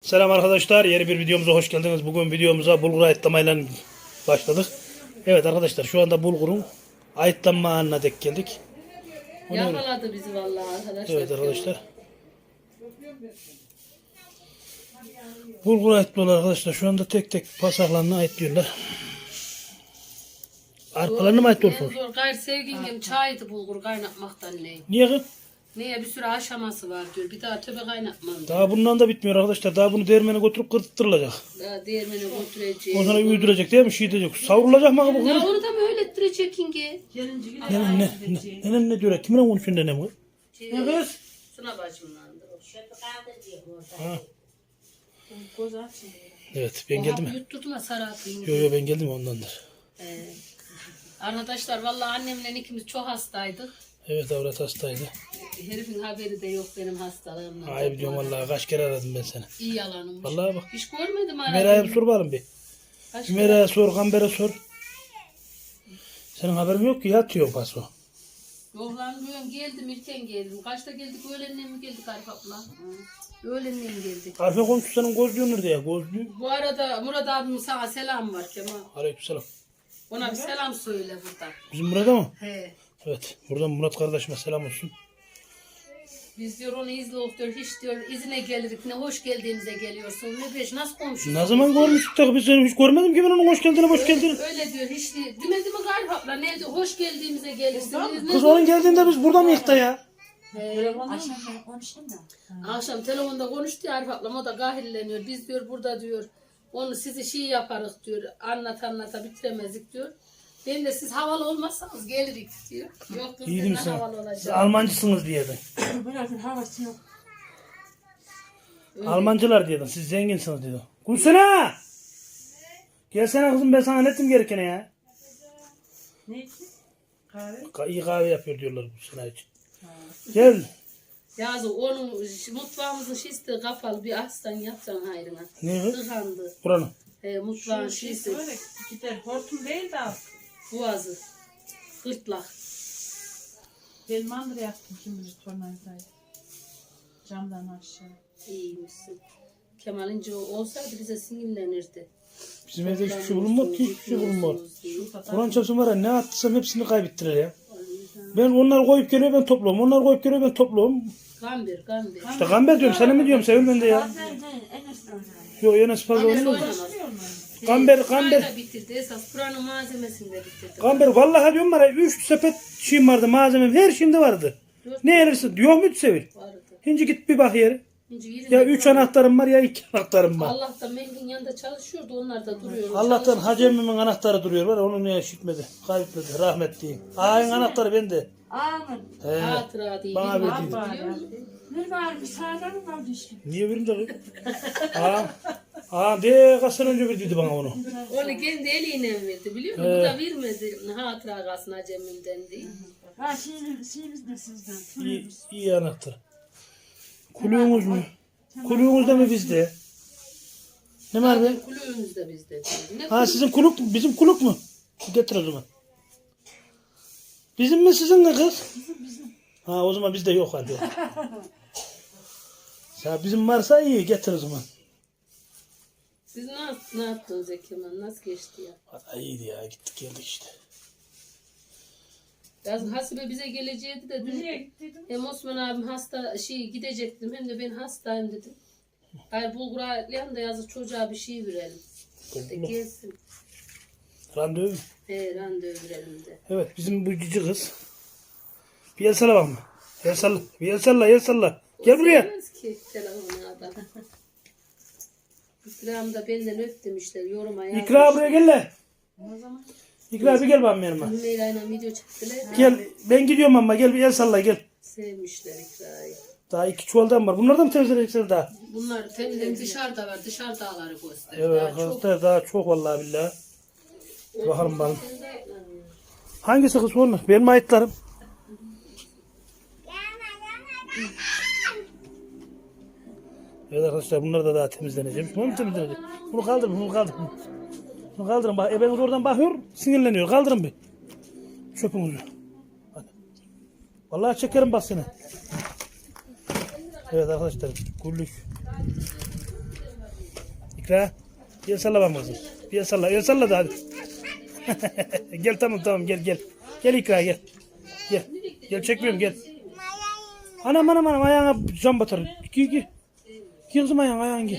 Selam arkadaşlar. Yeni bir videomuza hoş geldiniz. Bugün videomuza bulgur ayıtlamayla başladık. Evet arkadaşlar şu anda bulgurun ayıtlanma anına dek geldik. O? Yakaladı bizi vallahi arkadaşlar. Evet arkadaşlar. Bulgur ayıtlıyorlar arkadaşlar. Şu anda tek tek pasaklarını ayıtlıyorlar. Arpalarını mı ayıtlıyorsunuz? Gayrı sevgingem çaydı bulgur kaynatmaktan ne? Niye? Neye bir sürü aşaması var diyor. Bir daha töbe kaynatmam. diyor. Daha bundan da bitmiyor arkadaşlar. Daha bunu değirmene götürüp kırıttırılacak. Daha değirmene götüreceğiz. Ondan sonra üydürecek değil mi? Şey diyecek. Savrulacak mı bu? Ya onu da mı öyle ettirecek inge? Nenem ne? ne- Nenem ne diyor? Kiminle konuşuyorsun nenem? kız? Ne kız? Sına bacımlandır o. Ha. Evet ben geldim mi? yutturdum sarı atayım. Yo yo ben geldim ondandır. Ee, arkadaşlar vallahi annemle ikimiz çok hastaydık. Evet avrat hastaydı. Herifin haberi de yok benim hastalığımdan. Ay biliyorum vallahi kaç kere aradım ben seni. İyi yalanım. Vallahi bak. Hiç görmedim Mera'ya aradım. sor bakalım bir. Kaç Mera'ya sor, Gamber'e sor. Senin haberin yok ki yatıyor paso. Yok lan diyorum geldim erken geldim. Kaçta geldik öğlenle mi geldik Arif abla? Öğlenle mi geldik? Arfe komşu senin gözlüğün nerede ya? Gözlüğü. Bu arada Murat abimin sana selam var Kemal. Aleykümselam. Ona bir selam söyle burada. Bizim burada mı? He. Evet. Buradan Murat kardeşime selam olsun. Biz diyor onu izliyoruz diyor. Hiç diyor izine gelirdik. Ne hoş geldiğinize geliyorsun. Ne beş nasıl konuşuyorsun? Ne zaman görmüştük de biz seni hiç görmedim ki ben onun hoş geldin hoş geldin. Öyle diyor hiç değil. Demedi mi Arif abla? Ne diyor? Hoş geldiğimize gelirsiniz. Ne Kız onun geldiğinde biz burada mıyız da ya? He. Akşam konuştum da. Akşam telefonda konuştu ya Arif ablam o da gahilleniyor. Biz diyor burada diyor onu sizi şey yaparız diyor. Anlat anlata bitiremezdik diyor. Ben de siz havalı olmazsanız gelirik diyor. Yok kız İyi ben misin? havalı Siz olacağım. Almancısınız diye de. Biraz havası yok. Almancılar diyordun. Siz zenginsiniz diyordun. Gülsene! Gelsene kızım ben sana anlattım gerekeni ya. Ne için? Kahve. Ka- İyi kahve yapıyor diyorlar Gülsene için. Gel. Yazı onun şu mutfağımızın şişti kapalı bir aslan yapsan hayrına. Ne kız? Tıkandı. Buranın. He, mutfağın şişti. böyle gider. Hortum değil de Boğazı. Gırtlak. ben mandıra yaptım şimdi tornavidayı. Camdan aşağı. İyiymişsin. Kemal'ince olsaydı bize sinirlenirdi. Bizim evde hiçbir şey bulunmadı ki. Hiçbir şey da Kur'an çarpsın var ya ne attıysam hepsini kaybettiler ya. Ben onlar koyup geliyor ben topluyorum. Onlar koyup geliyor ben topluyorum. Gambir, gambir. İşte gamber diyorum sana mı diyorum Sevil ben de ya. Bazen de en azından. Yok Enes fazla Gamber gamber. da bitirdi. Esas Kur'an'ın malzemesini de bitirdi. Gamber vallahi diyorum bana 3 sepet şeyim vardı malzemem her şeyimde vardı. Ne yersin diyor mu Sevil? Vardı. Şimdi git bir bak yeri. Şimdi yerinde Ya 3 anahtarım var ya 2 anahtarım var. Allah da Melih'in yanında çalışıyordu. Onlar da duruyor. Allah'tan Çalışıyor. Hacı emmimin anahtarı duruyor var ya, onu ne işitmedi. Kaybetmedi rahmetli. Ağayın anahtarı bende. Amin. He. Hatıra değil. Bana verdiydi. biliyor musun? Bir var bir sağdan mı kaldı işte? Niye verim de Ağam. Ağam de kaç sene önce verdiydi bana onu. Onu kendi eliyle verdi biliyor musun? Bu da vermedi. Hatıra kalsın Acemim'den değil. Ha şeyimiz, şeyimiz de sizden. İyi, iyi anahtar. Kuluğumuz mu? Kuluğumuz da mı bizde? Ne var be? Kulüğümüz de bizde. Ne Ha sizin kuluk mu? Bizim kuluk mu? Getir o zaman. Bizim mi sizin mi kız? Ha o zaman bizde yok hadi. Ya bizim varsa iyi getir o zaman. Siz ne, ne yaptınız Kemal? Nasıl geçti ya? Valla iyiydi ya gittik geldik işte. Yazın Hasibe bize geleceğiydi de dün Nereye gittiydim? hem Osman abim hasta şey gidecektim hem de ben hastayım dedim. Hayır bulgur ayıklayan da yazık çocuğa bir şey verelim. De gelsin. Randevu. He randevu verelim de. Evet bizim bu cici kız. Bir el salla bakma. El salla. Bir el salla el salla. Gel buraya. Sevmez ki telefonu adam. İkram da benden öp demişler yoruma yazmış. İkra buraya gel lan. İkra bir gel bakayım yanıma. Hümeyra'yla video çektiler. Gel ben gidiyorum ama gel bir el salla gel. Sevmişler İkra'yı. Daha iki çuvaldan var. Bunlardan mı temizleyeceksin daha? Bunlar temizlen dışarıda var. Dışarı dağları göster. Evet Daha çok. arkadaşlar daha çok vallahi billahi. Bakalım bakalım. Hangisi kız onlar? Benim ayıtlarım. Evet arkadaşlar bunlar da daha temizlenecek. Bunu temizlenecek? Bunu kaldırın, bunu kaldırın. Bunu kaldırın. Bak, ebeniz oradan bakıyor, sinirleniyor. Kaldırın bir. Çöpünüzü. Hadi. Vallahi çekerim bak seni. Evet arkadaşlar, güllük. İkra. Bir el salla bana kızım. Bir el salla. El salla da hadi. gel tamam tamam gel gel. Gel İkra gel. Gel. Gel çekmiyorum gel. Anam anam anam ayağına cam batar. Giy giy. Giy kızım ayağını ayağını giy.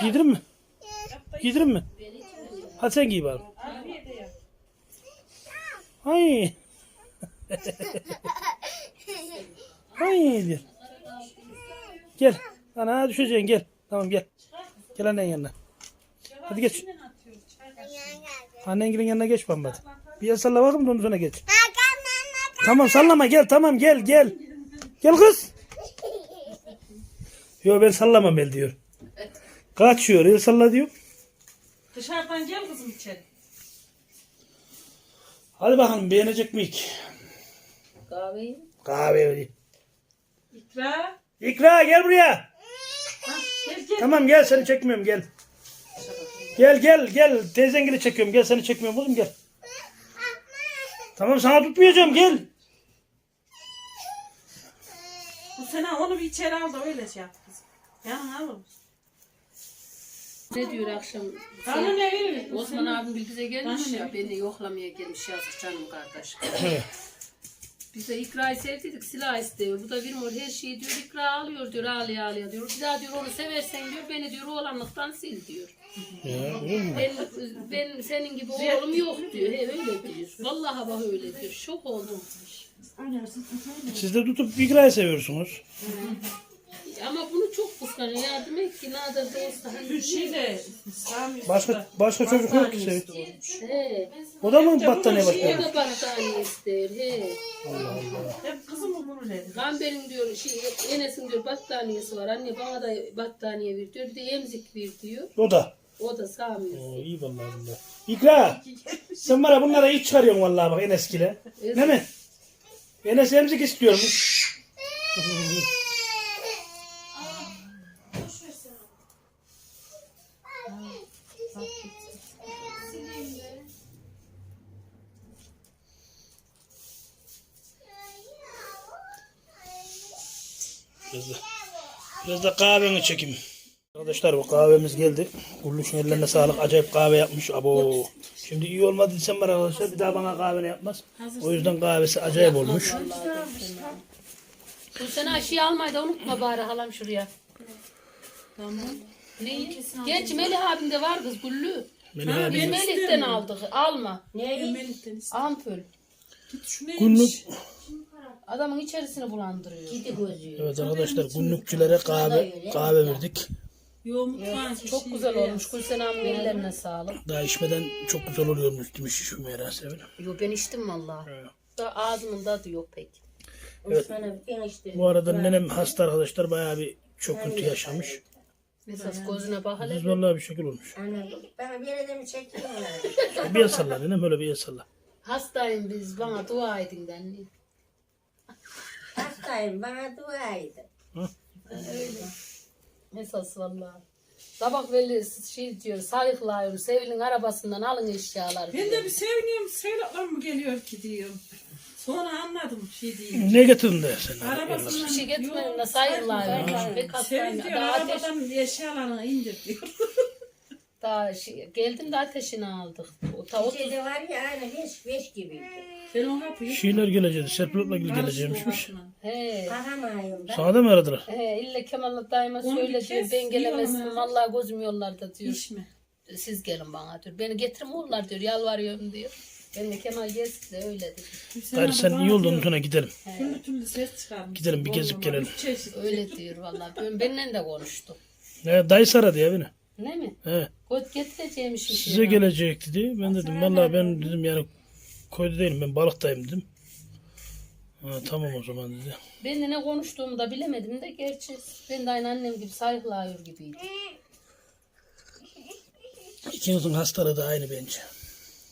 Giydirin mi? Giydirin mi? Hadi sen giy bari. Ay. Ay diyor. Gel. Ana düşeceksin gel. Tamam gel. Gel annen yanına. Hadi geç. Annen yanına geç bamba. Bir el salla bakayım da sonra geç. Tamam sallama gel tamam gel gel. Gel kız. Yo ben sallamam el diyor. Kaçıyor el salla diyor. Dışarıdan gel kızım içeri. Hadi bakalım beğenecek miyik? Kahveyi. Kahve. İkra. İkra gel buraya. Ha, gel gel. Tamam gel seni çekmiyorum gel. Gel gel gel teyzengili çekiyorum gel seni çekmiyorum oğlum gel. Tamam sana tutmayacağım gel. Bu sene onu bir içeri al da öyle şey yap. Yanına al. onu. Ne diyor akşam? Bana ne verir? Osman abim bir bize gelmiş ya. Beni yoklamaya gelmiş yazık canım kardeş. Biz de ikrayı sevdik silah istiyor. Bu da bir mor her şeyi diyor ikra alıyor diyor ağlaya ağlaya diyor. Bir daha diyor onu seversen diyor beni diyor oğlanlıktan sil diyor. Ben, ben senin gibi oğlum yok diyor. He öyle diyor. Vallahi bak öyle diyor. Şok oldum. Siz de tutup ikrayı seviyorsunuz. Ama kıskanıyor. Yardım et ki nadir olsa. Hani şey de Sami Başka başka çocuk yok ki. He. O da mı battaniye O başlıyor? da battaniye ister. He. hep kızım bunu dedi. Gamber'in diyor, şey, Enes'in diyor battaniyesi var. Anne bana da battaniye ver diyor. Bir de emzik ver diyor. O da. O da sağmıyor. Oo, iyi vallahi bunda. İkra. Sen bana bunlara iyi çıkarıyorsun vallahi bak Eneski'yle. Değil mi? Enes emzik istiyormuş. Biraz da kahveni çekeyim. Arkadaşlar bu kahvemiz geldi. Kuruluşun ellerine sağlık. Acayip kahve yapmış. Abo. Şimdi iyi olmadı desem var arkadaşlar. Bir daha bana kahve yapmaz. O yüzden kahvesi acayip olmuş. Bu sene aşıyı almayı da unutma bari halam şuraya. Tamam. Neyi? Gerçi Melih abim de var kız Güllü. Melih abi. Melih'ten aldık. Alma. Melih'ten iste. Ampul. Git şunu Günlük. Adamın içerisini bulandırıyor. evet arkadaşlar günlükçülere kahve kahve verdik. Yo mutfağın Çok güzel olmuş. Gülsen abinin ellerine sağlık. Daha içmeden çok güzel oluyormuş demiş şu merasevine. Yo ben içtim vallahi. Da ağzımın tadı yok pek. Bu arada nenem hasta arkadaşlar bayağı bir çok kötü yaşamış. Esas gözüne bak hele. Biz vallahi bir şekil olmuş. Anne bana bir yere de mi çekeyim? Bir el salla nenem öyle bir el salla. Hastayım biz bana dua edin de anne. Hastayım bana dua edin. Esas vallahi. Sabah veli şey diyor sayıklayıyorum Sevil'in arabasından alın eşyaları. Ben diyor. de bir seviniyorum. Sevdaklar mı geliyor ki diyorum. Sonra anladım şey değil. Ne getirdin de sen? Arabasından Bir şey getirmedim de hastayım. Sevin diyor arabadan eşyalarını indir diyor. daha şey, geldim de ateşini aldık. O ta otuz Gece var ya aynı beş, beş gibiydi. Ben o kapıyı Şeyler gelecek. Serpilot'la ilgili geleceğimiş. He. Sana da mı aradılar? He, illa Kemal'la daima Onu söyle diyor. Ben gelemezsin. Vallahi gözüm yollarda diyor. İçme. Siz gelin bana diyor. Beni getirin oğullar diyor. Yalvarıyorum diyor. Ben de Kemal gelsin de öyle dedim. Gayrı sen iyi oldun sonra gidelim. Türlü türlü ses çıkarmış. Gidelim bir gezip Oğlum, gelelim. üç çeşit. Öyle diyor vallahi. Ben, benimle de konuştu. Ne, dayısı aradı ya beni. Ne mi? He. Kot getireceğim şimdi. Size gelecek dedi. Ben dedim vallahi ben dedim yani koydu değilim ben balıktayım dedim. Ha, tamam o zaman dedi. Ben de ne konuştuğumu da bilemedim de gerçi ben de aynı annem gibi saygılayır gibiydim. İkinizin hastalığı da aynı bence.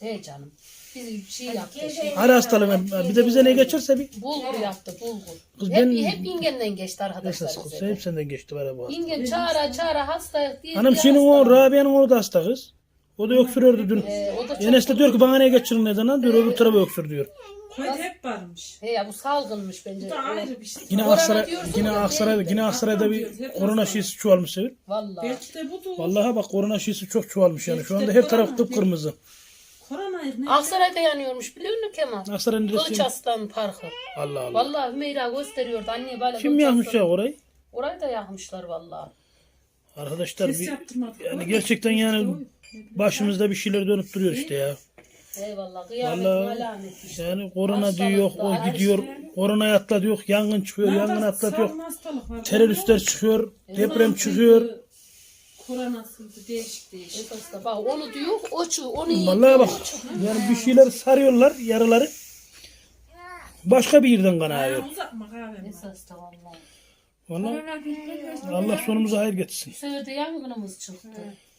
He canım. Biz şey yaptı. Şey. Her hastalığı bir de bize ne geçerse bir Bulgur yaptı bulgur. Kız hep, ben- hep ingenden geçti arkadaşlar. esas kız. Hep senden geçti bana bu hasta. İngen çağıra çağıra hastayız diye. Diye senin o. Rabia'nın oğlu da hasta kız. O da öksürüyordu dün. Ee, o da çok... Enes de diyor ki bana ne geçirin neden diyor öbür tarafa öksür diyor. Koyun hep varmış. He ya bu salgınmış bence. Bu da ayrı bir şey. Yine Aksaray, yine de. yine Aksaray'da bir korona şişesi çoğalmış Sevil. Vallahi. Belki de budur. Vallahi bak korona şişesi çok çoğalmış yani. Şu anda her taraf kıpkırmızı. Korona ne? Aksaray'da yanıyormuş biliyor musun Kemal? Aksaray'ın Kılıç neresi? Aslan Parkı. Allah Allah. Vallahi Hümeyra gösteriyordu anne böyle. Kim Kılıç Aslan- ya orayı? Orayı da yakmışlar vallahi. Arkadaşlar Kes bir, yaptırmadık. yani gerçekten yani başımızda bir şeyler dönüp duruyor işte ya. Eyvallah Vallahi alameti işte. yani korona diyor yok, o Hastalıklar, gidiyor. Koronayı atladı yok, yangın çıkıyor, yangın var. Teröristler çıkıyor, deprem Koronasıydı, çıkıyor. Koronasıydı değişik değişik. Esas da bak onu diyor, o çu, onu iyi. Vallahi bak yani bir şeyler sarıyorlar yaraları. Başka bir yerden kanıyor. Uzatma kahvemi. Esas da vallahi. Vallahi Allah sonumuza hayır getirsin. Bu sefer de yangınımız çıktı.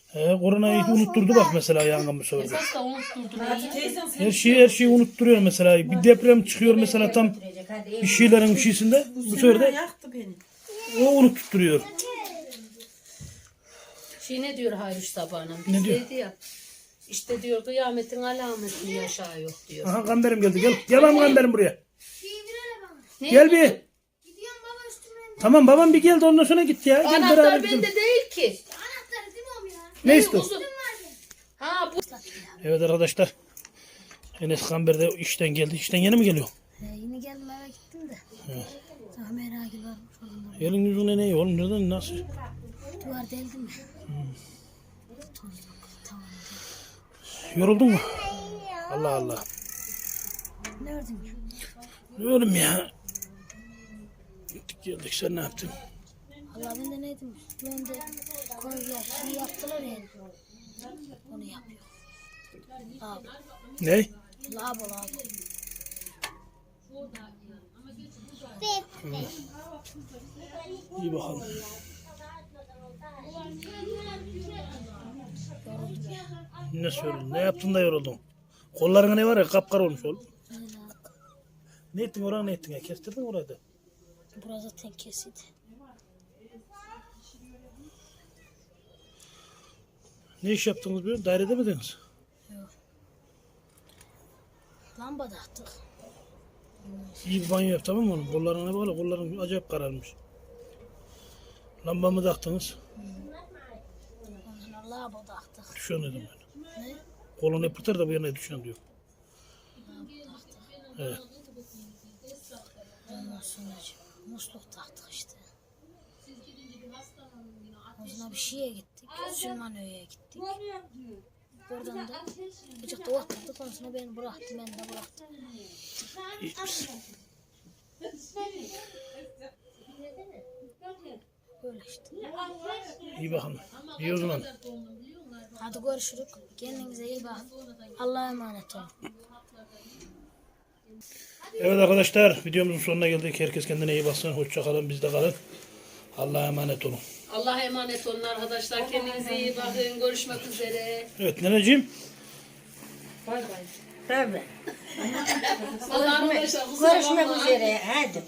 He, koronayı unutturdu bak mesela yangın bu sefer. de. Esas da unutturdu. Hadi teyzem sen Her şeyi her şeyi unutturuyor mesela. Bir deprem çıkıyor mesela tam bir şeylerin bir şeysinde. Bu sefer de yaktı beni. o unutturuyor. Şey ne diyor Hayruş sabahına? Ne diyor? şeydi ya. İşte diyor kıyametin alametini yaşa yok diyor. Aha Gamber'im geldi. Gel. Gel lan Gamber'im buraya. Ne Gel bir. Gidiyorum baba üstüme. Tamam babam bir geldi ondan sonra git ya. Gel beraber Anahtar gidelim. bende değil ki. Anahtarı değil mi oğlum ya? Ne istiyorsun? Uzun. Ha bu. Evet arkadaşlar. Enes Gamber de işten geldi. İşten yeni mi geliyor? Yeni geldim eve gittim de. Daha merak oğlum. Elin yüzüne ne oğlum? Nereden nasıl? Duvar deldi mi? Yoruldun mu? Allah Allah. Ne ördün? Oğlum ya. Gittik geldik sen ne yaptın? Allah ben de neydim? Ben de koyuya şey yaptılar ya. Onu yapıyor. Abi. Ne? Labo labo. İyi bakalım. Ne söyledin? Ne yaptın da yoruldun? Kollarına ne var ya kapkara olmuş oğlum. Ne ettin oraya ne ettin ya? Kestirdin orayı da. Burada tek kesidi. Ne iş yaptınız böyle? Dairede miydiniz? Lamba da attık. İyi bir banyo yap tamam mı oğlum? Kollarına ne böyle? Kolların acayip kararmış. Lambamı taktınız. Da attık. Düşüyor dedim ben. Ne? Kolunu yapırtır da bu yana düşüyor diyor. Evet. Ondan sonra musluk taktık işte. Ondan bir şeye gittik. Sülmanöy'e gittik. Oradan da gıcıkta oturduk. Ondan sonra beni bıraktı. Ben de bıraktım. İyi misin? Böyle işte. İyi bakalım. İyi o zaman. Hadi görüşürüz. Kendinize iyi bakın. Allah'a emanet olun. Evet arkadaşlar videomuzun sonuna geldik. Herkes kendine iyi baksın. Hoşça kalın. Bizde kalın. Allah'a emanet olun. Allah'a emanet olun arkadaşlar. Kendinize iyi bakın. Görüşmek üzere. Evet neneciğim. Tabii. Hadi arkadaşlar. kusura Görüşmek üzere. Hadi.